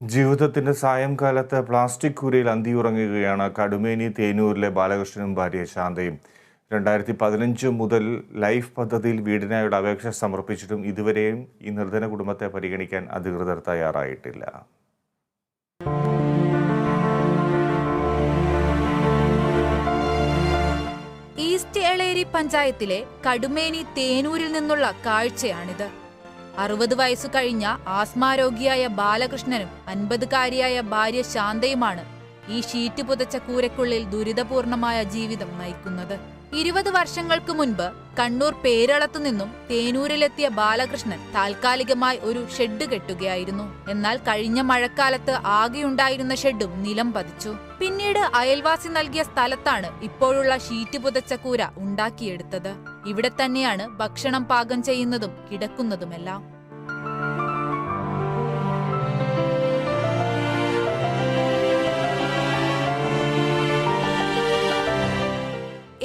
ജീവിതത്തിന്റെ സായംകാലത്ത് പ്ലാസ്റ്റിക് കൂരയിൽ അന്തിയുറങ്ങുകയാണ് കടുമേനി തേനൂരിലെ ബാലകൃഷ്ണനും ഭാര്യ ശാന്തയും. രണ്ടായിരത്തി പതിനഞ്ച് മുതൽ ലൈഫ് പദ്ധതിയിൽ വീടിനായുള്ള അപേക്ഷ സമർപ്പിച്ചിട്ടും ഇതുവരെയും ഈ നിർധന കുടുംബത്തെ പരിഗണിക്കാൻ അധികൃതർ തയ്യാറായിട്ടില്ല. ഈസ്റ്റ് എളേരി പഞ്ചായത്തിലെ കടുമേനി തേനൂരിൽ നിന്നുള്ള കാഴ്ചയാണിത്. അറുപത് വയസ്സു കഴിഞ്ഞ ആസ്മാരോഗിയായ ബാലകൃഷ്ണനും അൻപതുകാരിയായ ഭാര്യ ശാന്തയുമാണ് ഈ ഷീറ്റ് പുതച്ച കൂരക്കുള്ളിൽ ദുരിതപൂർണമായ ജീവിതം നയിക്കുന്നത്. ഇരുപത് വർഷങ്ങൾക്ക് മുൻപ് കണ്ണൂർ പേരളത്തു നിന്നും തേനൂരിലെത്തിയ ബാലകൃഷ്ണൻ താൽക്കാലികമായി ഒരു ഷെഡ് കെട്ടുകയായിരുന്നു. എന്നാൽ കഴിഞ്ഞ മഴക്കാലത്ത് ആകെയുണ്ടായിരുന്ന ഷെഡും നിലം പതിച്ചു. പിന്നീട് അയൽവാസി നൽകിയ സ്ഥലത്താണ് ഇപ്പോഴുള്ള ഷീറ്റ് പുതച്ച കൂര ഉണ്ടാക്കിയെടുത്തത്. ഇവിടെ തന്നെയാണ് ഭക്ഷണം പാകം ചെയ്യുന്നതും കിടക്കുന്നതുമെല്ലാം.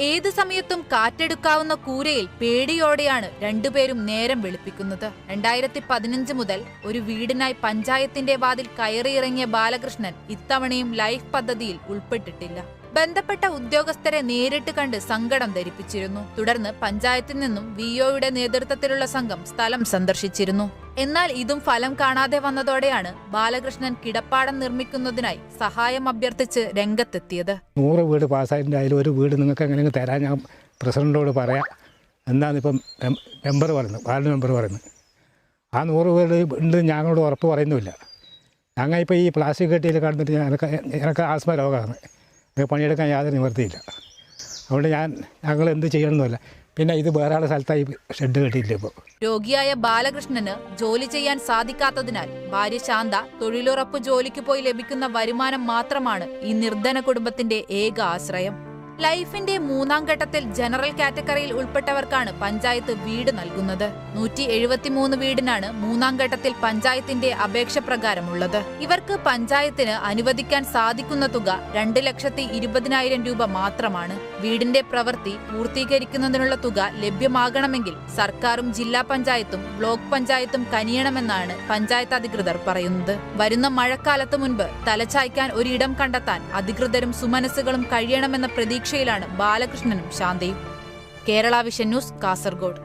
ഏതു സമയത്തും കാറ്റെടുക്കാവുന്ന കൂരയിൽ പേടിയോടെയാണ് രണ്ടുപേരും നേരം വെളുപ്പിക്കുന്നത്. രണ്ടായിരത്തി പതിനഞ്ച് മുതൽ ഒരു വീടിനായി പഞ്ചായത്തിന്റെ വാതിൽ കയറിയിറങ്ങിയ ബാലകൃഷ്ണൻ ഇത്തവണയും ലൈഫ് പദ്ധതിയിൽ ഉൾപ്പെട്ടിട്ടില്ല. ബന്ധപ്പെട്ട ഉദ്യോഗസ്ഥരെ നേരിട്ട് കണ്ട് സങ്കടം ധരിപ്പിച്ചിരുന്നു. തുടർന്ന് പഞ്ചായത്തിൽ നിന്നും വിഒയുടെ നേതൃത്വത്തിലുള്ള സംഘം സ്ഥലം സന്ദർശിച്ചിരുന്നു. എന്നാൽ ഇതും ഫലം കാണാതെ വന്നതോടെയാണ് ബാലകൃഷ്ണൻ കിടപ്പാടം നിർമ്മിക്കുന്നതിനായി സഹായം അഭ്യർത്ഥിച്ച് രംഗത്തെത്തിയത്. നൂറ് വീട് പാസ്സായിട്ടുണ്ട്. അതിൽ ഒരു വീട് നിങ്ങൾക്ക് എങ്ങനെയെങ്കിലും തരാൻ ഞാൻ പ്രസിഡന്റോട് പറയാം. എന്നാണ് ഇപ്പം മെമ്പർ പറയുന്നത് വാർഡ് മെമ്പർ പറയുന്നത് ആ നൂറ് വീട് ഉണ്ട് ഞങ്ങളോട് ഉറപ്പ് പറയുന്നുമില്ല. ഞങ്ങൾ ഇപ്പോൾ ഈ പ്ലാസ്റ്റിക് കെട്ടിയിൽ കണ്ടിട്ട് എനിക്ക് എനിക്ക് ആസ്മ രോഗമാണ്. പണിയെടുക്കാൻ യാതൊരു നിവൃത്തിയില്ല. അതുകൊണ്ട് ഞാൻ ഞങ്ങൾ എന്ത് ചെയ്യണമെന്നില്ല പിന്നെ ഇത് വേറെ ആളെ സ്ഥലത്തായി ഷെഡ് കെട്ടിയില്ല ഇപ്പോൾ രോഗിയായ ബാലകൃഷ്ണന് ജോലി ചെയ്യാൻ സാധിക്കാത്തതിനാൽ ഭാര്യ ശാന്ത തൊഴിലുറപ്പ് ജോലിക്ക് പോയി ലഭിക്കുന്ന വരുമാനം മാത്രമാണ് ഈ നിർധന കുടുംബത്തിന്റെ ഏക ആശ്രയം. ലൈഫിന്റെ മൂന്നാം ഘട്ടത്തിൽ ജനറൽ കാറ്റഗറിയിൽ ഉൾപ്പെട്ടവർക്കാണ് പഞ്ചായത്ത് വീട് നൽകുന്നത്. നൂറ്റി എഴുപത്തിമൂന്ന് വീടിനാണ് മൂന്നാം ഘട്ടത്തിൽ പഞ്ചായത്തിന്റെ അപേക്ഷ പ്രകാരമുള്ളത്. ഇവർക്ക് പഞ്ചായത്തിന് അനുവദിക്കാൻ സാധിക്കുന്ന തുക രണ്ട് ലക്ഷത്തി ഇരുപതിനായിരം രൂപ മാത്രമാണ്. വീടിന്റെ പ്രവൃത്തി പൂർത്തീകരിക്കുന്നതിനുള്ള തുക ലഭ്യമാകണമെങ്കിൽ സർക്കാരും ജില്ലാ പഞ്ചായത്തും ബ്ലോക്ക് പഞ്ചായത്തും കനിയണമെന്നാണ് പഞ്ചായത്ത് അധികൃതർ പറയുന്നത്. വരുന്ന മഴക്കാലത്ത് മുൻപ് തലചായ്ക്കാൻ ഒരിടം കണ്ടെത്താൻ അധികൃതരും സുമനസ്സുകളും കഴിയണമെന്ന പ്രതീക്ഷയിലാണ് ബാലകൃഷ്ണനും ശാന്തയും. Kerala vision news Kasaragod.